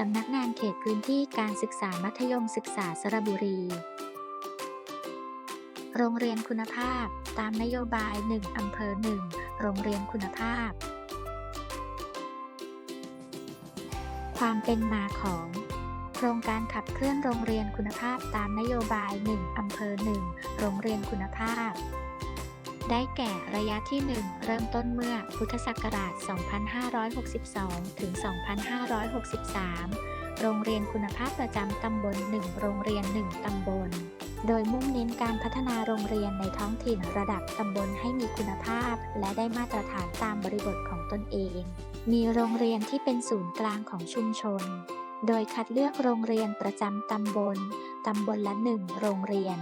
สำนักงานเขตพื้นที่การศึกษามัธยมศึกษาสระบุรี โรงเรียนคุณภาพ ตามนโยบาย 1 อำเภอ 1 โรงเรียนคุณภาพ ความเป็นมาของโครงการขับเคลื่อนโรงเรียนคุณภาพตามนโยบาย 1 อำเภอ 1 โรงเรียนคุณภาพ ได้แก่ระยะที่ 1 เริ่มต้นเมื่อพุทธศักราช 2562 ถึง 2563 โรงเรียนคุณภาพประจำตำบล 1 โรงเรียน 1 ตำบล โดยมุ่งเน้นการพัฒนาโรงเรียนในท้องถิ่นระดับตำบลให้มีคุณภาพ และได้มาตรฐานตามบริบทของตนเอง มีโรงเรียนที่เป็นศูนย์กลางของชุมชน โดยคัดเลือกโรงเรียนประจำตำบล ตำบลละ1โรงเรียน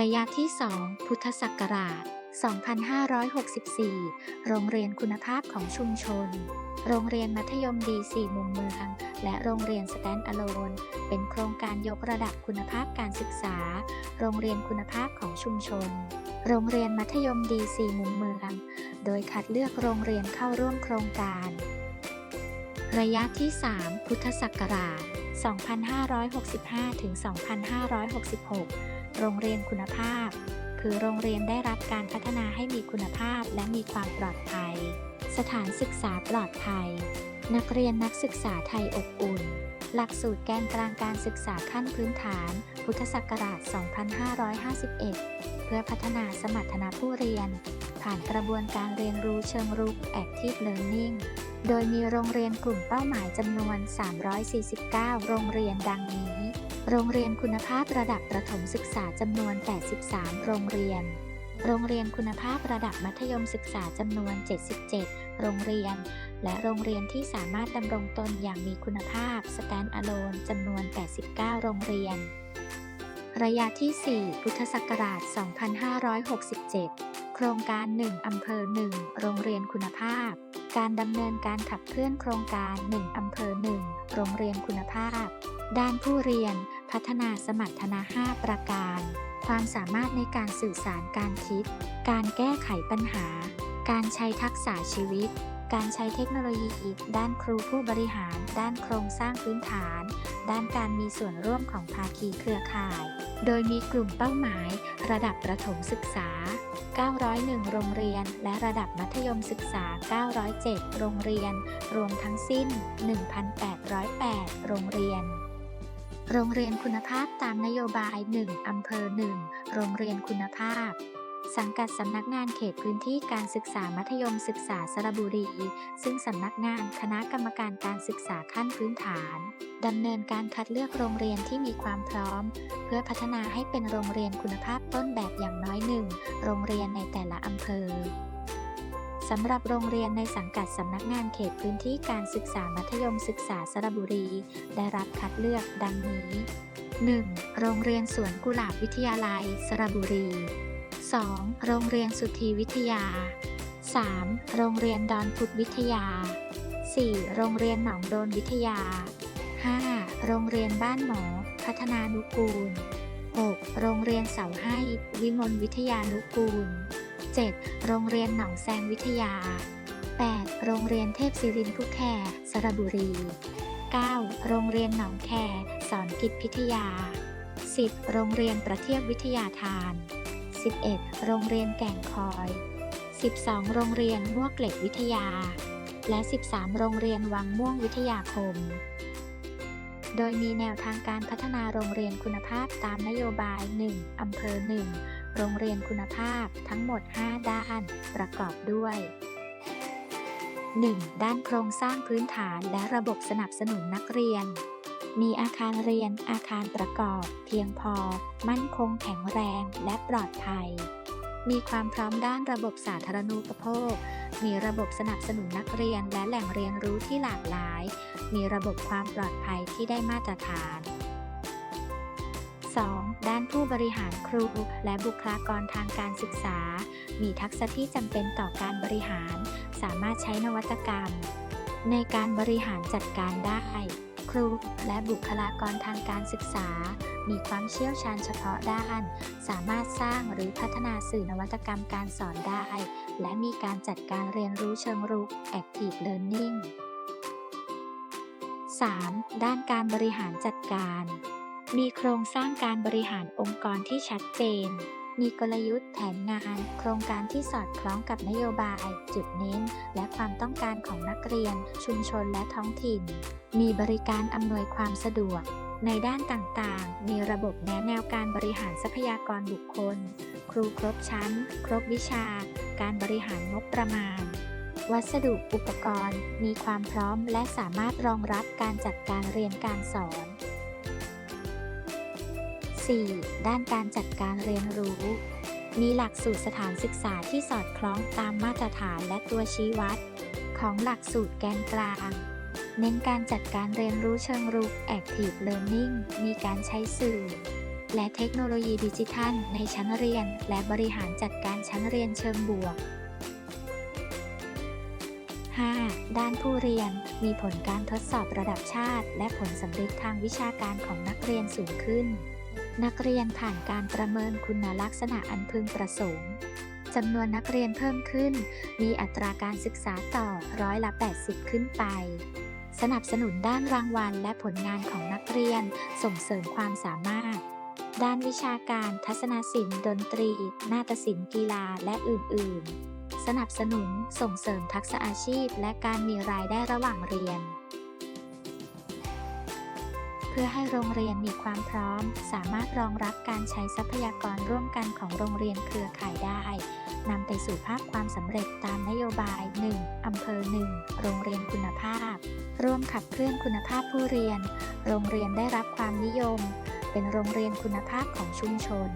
ระยะที่ 2 พุทธศักราช 2564 โรงเรียนคุณภาพของชุมชน โรงเรียนมัธยมดีสี่มุมเมือง และโรงเรียนสแตนด์อะโลน เป็นโครงการยกระดับคุณภาพการศึกษา โรงเรียนคุณภาพของชุมชน โรงเรียนมัธยมดีสี่มุมเมือง โดยคัดเลือกโรงเรียนเข้าร่วมโครงการ ระยะที่ 3 พุทธศักราช 2565 ถึง 2566 โรงเรียนคุณภาพ คือโรงเรียนได้รับการพัฒนาให้มีคุณภาพและมีความปลอดภัย สถานศึกษาปลอดภัย นักเรียนนักศึกษาไทยอบอุ่น หลักสูตรแกนกลางการศึกษาขั้นพื้นฐาน พุทธศักราช 2551 เพื่อพัฒนาสมรรถนะผู้เรียน ผ่านกระบวนการเรียนรู้เชิงรุก Active Learning โดยมีโรงเรียนกลุ่มเป้าหมายจำนวน 349 โรงเรียนดังนี้ โรงเรียนคุณภาพระดับประถมศึกษาจำนวน 83 โรงเรียน โรงเรียนคุณภาพระดับมัธยมศึกษาจำนวน 77 โรงเรียน และโรงเรียนที่สามารถดำรงตนอย่างมีคุณภาพ Stand Alone จำนวน 89 โรงเรียน ระยะที่ 4 พุทธศักราช 2567 โครงการ 1 อำเภอ 1 โรงเรียนคุณภาพ การดำเนินการขับเคลื่อนโครงการ 1 อำเภอ 1 โรงเรียนคุณภาพ ด้านผู้เรียน พัฒนาสมรรถนะ 5 ประการ ความสามารถในการสื่อสารการคิด การแก้ไขปัญหา การใช้ทักษะชีวิต การใช้เทคโนโลยีอีก ด้านครูผู้บริหาร ด้านโครงสร้างพื้นฐาน ด้านการมีส่วนร่วมของภาคีเครือข่าย โดยมีกลุ่มเป้าหมาย ระดับประถมศึกษา 901 โรงเรียน และระดับมัธยมศึกษา 907 โรงเรียน รวมทั้งสิ้น 1,808 โรงเรียน โรงเรียนคุณภาพตามนโยบาย 1 อำเภอ 1 โรงเรียนคุณภาพ สังกัดสำนักงานเขตพื้นที่การศึกษามัธยมศึกษาสระบุรี ซึ่งสำนักงานคณะกรรมการการศึกษาขั้นพื้นฐานดำเนินการคัดเลือกโรงเรียนที่มีความพร้อม เพื่อพัฒนาให้เป็นโรงเรียนคุณภาพต้นแบบอย่างน้อยหนึ่งโรงเรียนในแต่ละอำเภอสำหรับโรงเรียนในสังกัดสำนักงานเขตพื้นที่การศึกษามัธยมศึกษาสระบุรี ได้รับคัดเลือกดังนี้ 1. โรงเรียนสวนกุหลาบวิทยาลัย สระบุรี 2. โรงเรียนสุธีวิทยา 3. โรงเรียนดอนพุทธวิทยา 4. โรงเรียนหนองโดนวิทยา 5. โรงเรียนบ้านหมอ พัฒนานุกูล 6. โรงเรียนเสาให้วิมลวิทยานุกูล 7. โรงเรียนหนองแซงวิทยา 8. โรงเรียนเทพศิรินพุกแคสระบุรี 9. โรงเรียนหนองแคสอนกิจพิทยา 10. โรงเรียนประเทียบวิทยาทาน 11. โรงเรียนแก่งคอย 12. โรงเรียนมวกเหล็กวิทยา และ 13 โรงเรียนวังม่วงวิทยาคม โดยมีแนวทางการพัฒนาโรงเรียนคุณภาพตามนโยบาย 1 อำเภอ 1 โรงเรียนคุณภาพทั้งหมด 5 ด้าน ประกอบด้วย 1. ด้านโครงสร้างพื้นฐานและระบบสนับสนุนนักเรียน มีอาคารเรียนอาคารประกอบเพียงพอ มั่นคงแข็งแรงและปลอดภัย มีความพร้อมด้านระบบสาธารณูปโภค มีระบบสนับสนุนนักเรียนและแหล่งเรียนรู้ที่หลากหลาย มีระบบความปลอดภัยที่ได้มาตรฐาน 2. ด้านผู้บริหารครูและบุคลากรทางการศึกษา มีทักษะที่จำเป็นต่อการบริหาร สามารถใช้นวัตกรรม ในการบริหารจัดการได้ ครูและบุคลากรทางการศึกษา มีความเชี่ยวชาญเฉพาะด้าน สามารถสร้างหรือพัฒนาสื่อนวัตกรรมการสอนได้ และมีการจัดการเรียนรู้เชิงรุก Active Learning 3. ด้านการบริหารจัดการ มีโครงสร้างการบริหารองค์กรที่ชัดเจน มีกลยุทธ์แผนงาน โครงการที่สอดคล้องกับนโยบาย จุดเน้น และความต้องการของนักเรียน ชุมชนและท้องถิ่น มีบริการอำนวยความสะดวก ในด้านต่างๆ มีระบบแนะแนวการบริหารทรัพยากรบุคคล ครูครบชั้น ครบวิชา การบริหารงบประมาณ วัสดุอุปกรณ์ มีความพร้อมและสามารถรองรับการจัดการเรียนการสอน 4. ด้านการจัดการเรียนรู้ มีหลักสูตรสถานศึกษาที่สอดคล้องตามมาตรฐานและตัวชี้วัด ของหลักสูตรแกนกลาง เน้นการจัดการเรียนรู้เชิงรุก Active Learning มีการใช้สื่อ และเทคโนโลยีดิจิทัล ในชั้นเรียน และบริหารจัดการชั้นเรียนเชิงบวก 5. ด้านผู้เรียนมีผลการทดสอบระดับชาติ และผลสำเร็จทางวิชาการของนักเรียนสูงขึ้น นักเรียนผ่านการประเมินคุณลักษณะอันพึงประสงค์จำนวนนักเรียนเพิ่มขึ้น มีอัตราการศึกษาต่อร้อยละ 80 ขึ้นไป สนับสนุนด้านรางวัลและผลงานของนักเรียน ส่งเสริมความสามารถ ด้านวิชาการ ทัศนศิลป์ ดนตรี นาฏศิลป์ กีฬา และอื่น ๆ สนับสนุน ส่งเสริมทักษะอาชีพ และการมีรายได้ระหว่างเรียน พื่อให้โรงเรียนมีความพร้อม สามารถรองรับการใช้ทรัพยากรร่วมกันของโรงเรียนเครือข่ายได้นำไปสู่ภาพความสำเร็จตามนโยบาย 1. อำเภอ 1 โรงเรียนคุณภาพ ร่วมขับเคลื่อนคุณภาพผู้เรียน โรงเรียนได้รับความนิยม เป็นโรงเรียนคุณภาพของชุมชน